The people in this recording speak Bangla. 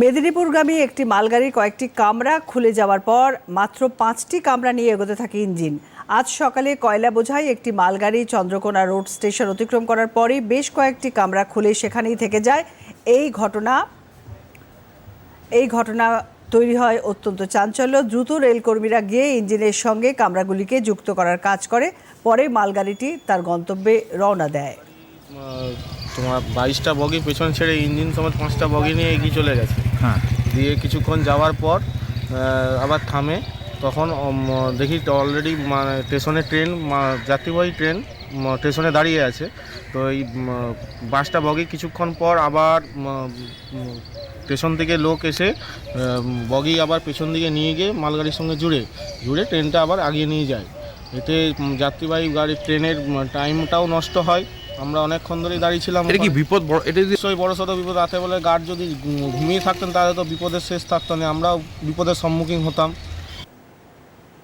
মেদিনীপুরগামী একটি মালগাড়ির কয়েকটি কামরা খুলে যাওয়ার পর মাত্র পাঁচটি কামরা নিয়ে এগোতে থাকে ইঞ্জিন। আজ সকালে কয়লা বোঝাই একটি মালগাড়ি চন্দ্রকোনা রোড স্টেশন অতিক্রম করার পরই বেশ কয়েকটি কামরা খুলে সেখানেই থেকে যায়। এই ঘটনা এই ঘটনা তৈরি হয় অত্যন্ত চাঞ্চল্য। দ্রুত রেলকর্মীরা গিয়ে ইঞ্জিনের সঙ্গে কামরাগুলিকে যুক্ত করার কাজ করে, পরে মালগাড়িটি তার গন্তব্যে রওনা দেয়। তোমার বাইশটা বগি পেছন ছেড়ে ইঞ্জিন সমেত পাঁচটা বগি নিয়ে এগিয়ে চলে গেছে। হ্যাঁ। দিয়ে কিছুক্ষণ যাওয়ার পর আবার থামে। তখন দেখি অলরেডি মানে স্টেশনে ট্রেন যাত্রীবাহী ট্রেন স্টেশনে দাঁড়িয়ে আছে। তো এই বাসটা বগি কিছুক্ষণ পর আবার স্টেশন থেকে লোক এসে বগি আবার পেছন দিকে নিয়ে গিয়ে মালগাড়ির সঙ্গে জুড়ে জুড়ে ট্রেনটা আবার আগিয়ে নিয়ে যায়। এতে যাত্রীবাহী গাড়ির ট্রেনের টাইমটাও নষ্ট হয়। আমরা অনেকক্ষণ ধরেই দাঁড়িয়ে ছিলাম এটা কি বিপদ বড় এটা যদি নিশ্চয়ই বড় সড়ো বিপদ। রাতে বলে গার্ড যদি ঘুমিয়ে থাকতেন তাহলে তো বিপদের শেষ থাকতো না। আমরাও বিপদের সম্মুখীন হতাম।